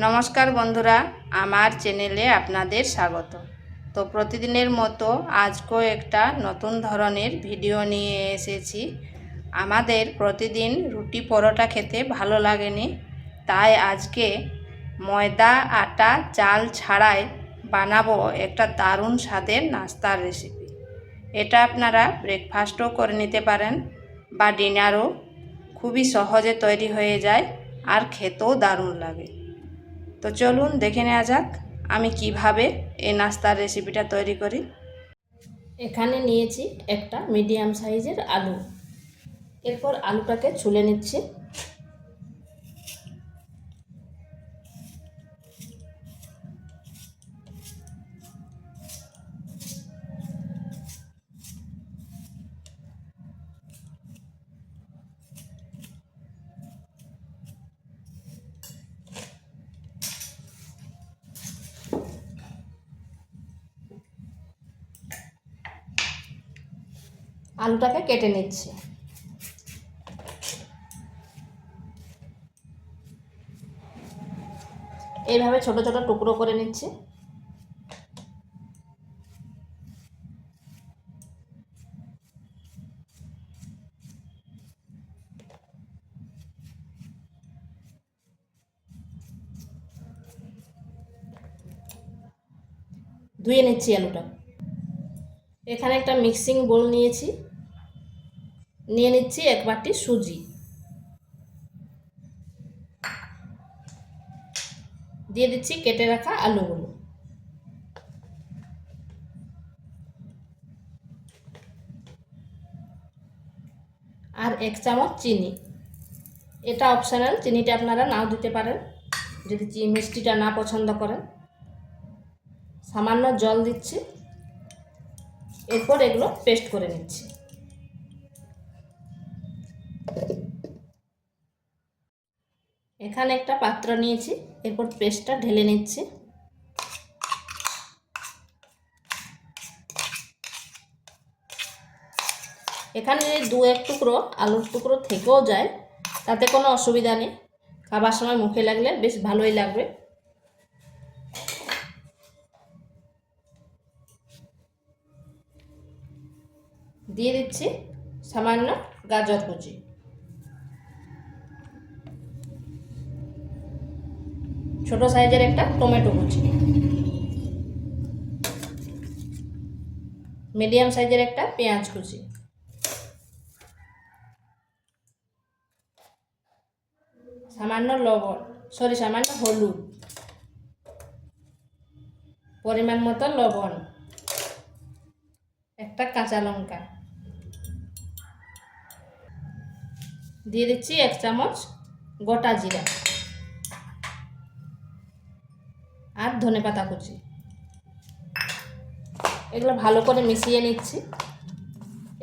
নমস্কার বন্ধুরা, আমার চ্যানেলে আপনাদের স্বাগত। তো প্রতিদিনের মতো আজকেও একটা নতুন ধরনের ভিডিও নিয়ে এসেছি। আমাদের প্রতিদিন রুটি পরোটা খেতে ভালো লাগেনি, তাই আজকে ময়দা, আটা, চাল ছাড়াই বানাবো একটা দারুণ স্বাদের নাস্তার রেসিপি এটা আপনারা ব্রেকফাস্টও করে নিতে পারেন বা ডিনারও খুবই সহজে তৈরি হয়ে যায় আর খেতেও দারুণ লাগে। তো চলুন দেখে নেওয়া যাক আমি কীভাবে এই নাস্তার রেসিপিটা তৈরি করি। এখানে নিয়েছি একটা মিডিয়াম সাইজের আলু। এরপর আলুটাকে ছুলে নিচ্ছি। আলুটাকে কেটে নিচ্ছি। এইভাবে ছোট ছোট টুকরো করে নিচ্ছি। ধুয়ে নিচ্ছি আলুটা। এখানে একটা মিক্সিং বোল নিয়েছি। নিয়ে নিচ্ছি এক বাটি সুজি। দিয়ে দিচ্ছি কেটে রাখা আলুগুলো। আর এক চামচ চিনি। এটা অপশনাল চিনিটা আপনারা নাও দিতে পারেন। যদি মিষ্টিটা না পছন্দ করেন। সামান্য জল দিচ্ছি। এরপর এগুলো পেস্ট করে নিচ্ছি। এখানে একটা পাত্র নিয়েছি, এরপর পেস্টটা ঢেলে নিচ্ছি। এখানে যদি দু এক টুকরো আলুর টুকরো থেকেও যায়, তাতে কোনো অসুবিধা নেই। খাবার সময় মুখে লাগলে বেশ ভালোই লাগবে। দিয়ে দিচ্ছি সামান্য গাজর কুচি। ছোট সাইজের একটা টমেটো কুচি। মিডিয়াম সাইজের একটা পেঁয়াজ কুচি। সামান্য লবণ, সরি, সামান্য হলুদ। পরিমাণ মতো লবণ। একটা কাঁচা লঙ্কা। দিয়ে দিচ্ছি এক চামচ গোটা জিরা আর ধনে পাতা কুচি। এগুলো ভালো করে মিশিয়ে নিচ্ছি।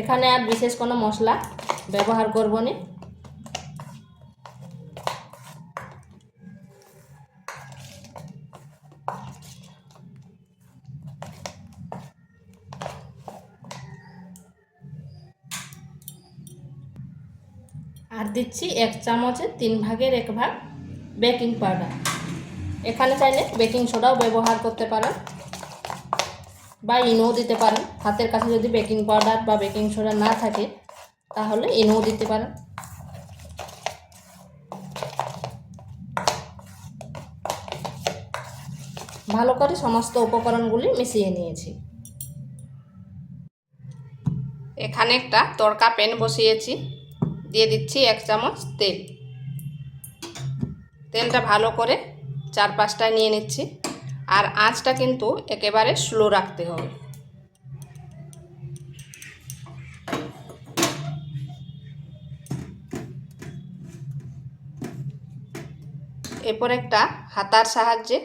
এখানে আর বিশেষ কোনো মশলা ব্যবহার করব না। আর দিচ্ছি এক চামচের তিন ভাগের এক ভাগ বেকিং পাউডার এখানে চাইলে বেকিং সোডাও ব্যবহার করতে পারেন বা ইনোও দিতে পারেন। হাতের কাছে যদি বেকিং পাউডার বা বেকিং সোডা না থাকে, তাহলে ইনোও দিতে পারেন। ভালো করে সমস্ত উপকরণগুলি মিশিয়ে নিয়েছি। এখানে একটা তড়কা প্যান বসিয়েছি। দিয়ে দিচ্ছি এক চামচ তেল। তেলটা ভালো করে চার পাঁচটা নিয়ে নিচ্ছি। আর আঁচটা কিন্তু একেবারে স্লো রাখতে হবে। এরপর একটা হাতার সাহায্যে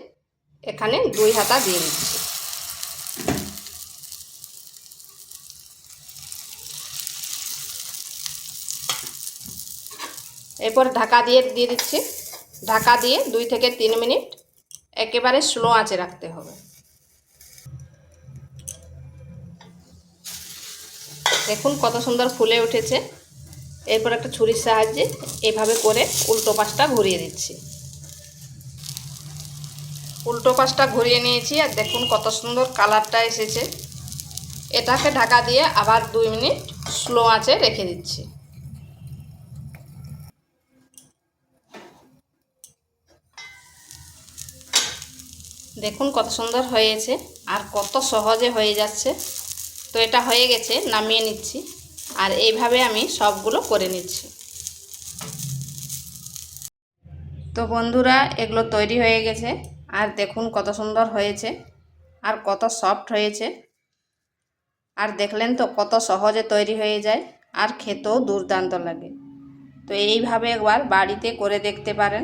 এখানে দুই হাতা দিয়ে দিচ্ছি। এরপর ঢাকা দিয়ে দিয়ে দিচ্ছি। ঢাকা দিয়ে দুই থেকে তিন মিনিট একেবারে স্লো আঁচে রাখতে হবে। দেখুন কত সুন্দর ফুলে উঠেছে। এরপর একটা ছুরির সাহায্যে এভাবে করে উল্টো পাশটা ঘুরিয়ে দিচ্ছি। উল্টো পাশটা ঘুরিয়ে নিয়েছি আর দেখুন কত সুন্দর কালারটা এসেছে। এটাকে ঢাকা দিয়ে আবার দুই মিনিট স্লো আঁচে রেখে দিচ্ছি। দেখুন কত সুন্দর হয়েছে আর কত সহজে হয়ে যাচ্ছে। তো এটা হয়ে গেছে, নামিয়ে নিচ্ছি। আর এইভাবে আমি সবগুলো করে নিচ্ছি। তো বন্ধুরা, এগুলো তৈরি হয়ে গেছে। আর দেখুন কত সুন্দর হয়েছে আর কত সফট হয়েছে। আর দেখলেন তো কত সহজে তৈরি হয়ে যায় আর খেতেও দুর্দান্ত লাগে। তো এইভাবে একবার বাড়িতে করে দেখতে পারেন।